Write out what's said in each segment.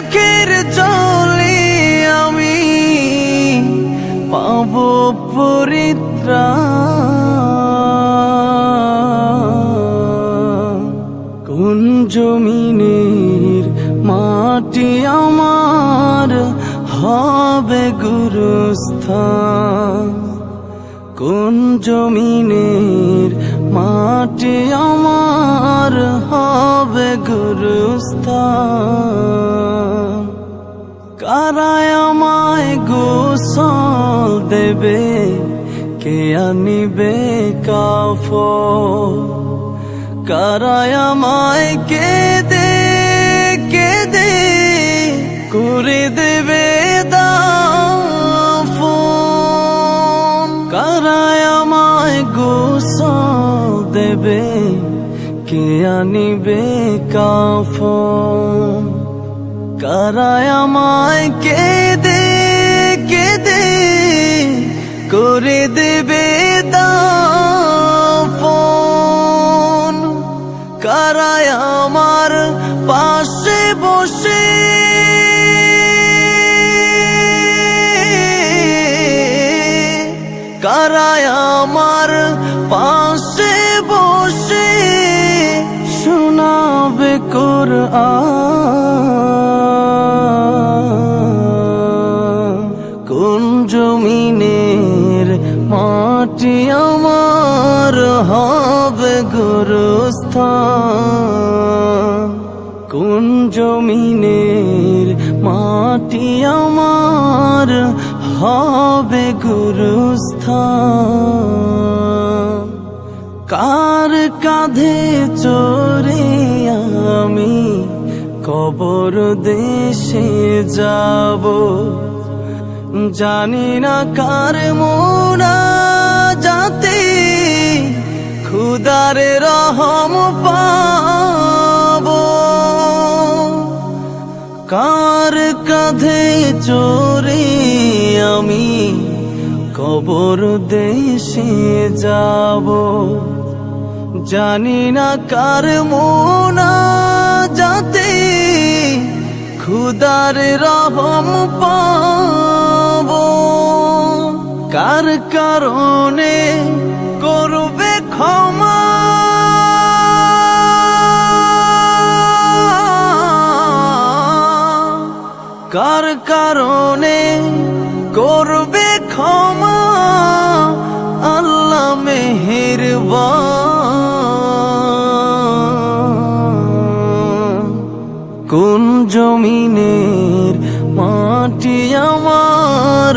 চোখের জলে আমি পাব পরিত্রা। কোন জমিনের মাটি আমার হবে গুরুস্থান? কোন জমিনের মাটি আমার হবে গুরুস্থান? কারায় আমায় গোসল দেবে। কে আনিবে কাফ কারায় আমায় কে দে কে দে করে দেবে দাফন। কারায় আমায় গোসল দেবে, কে আনিবে কাফন? কারায় আমায় কে দে কে দে করে দেবে দাফন। কারায় আমার পাশে বসে। কারায় আমার পাশে বসে। শোনাবে কোরআন। হবে গুরুস্থান। কোন জমিনের মাটি আমার হবে গুরুস্থান? কার কাঁধে চড়ে আমি কবর দেশে যাব? জানি না কার মোনা খুদারে রহম পাব। কার কাঁধে চড়ে আমি কবর দেশে যাব? জানি না কার মোনা যাতে খুদার রহম পাব। কার কারণে করবে ক্ষমা? কার কারণে করবে ক্ষমা? আল্লাহ মেহেরবান। কোন জমিনের মাটি আমার?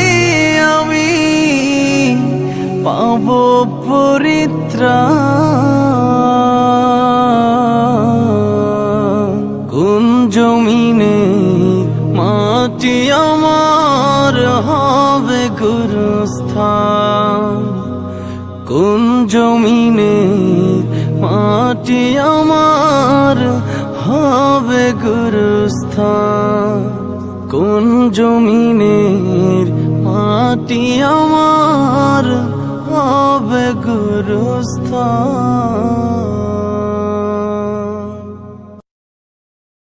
আমি পাব পরিত্রাণ কোন জমিনে মাটি আমার হবে গুরুস্থান? কোন জমিনে মাটি আমার হবে গুরুস্থান? কোন জমিনের মাটি আমার হবে গুরুস্থান।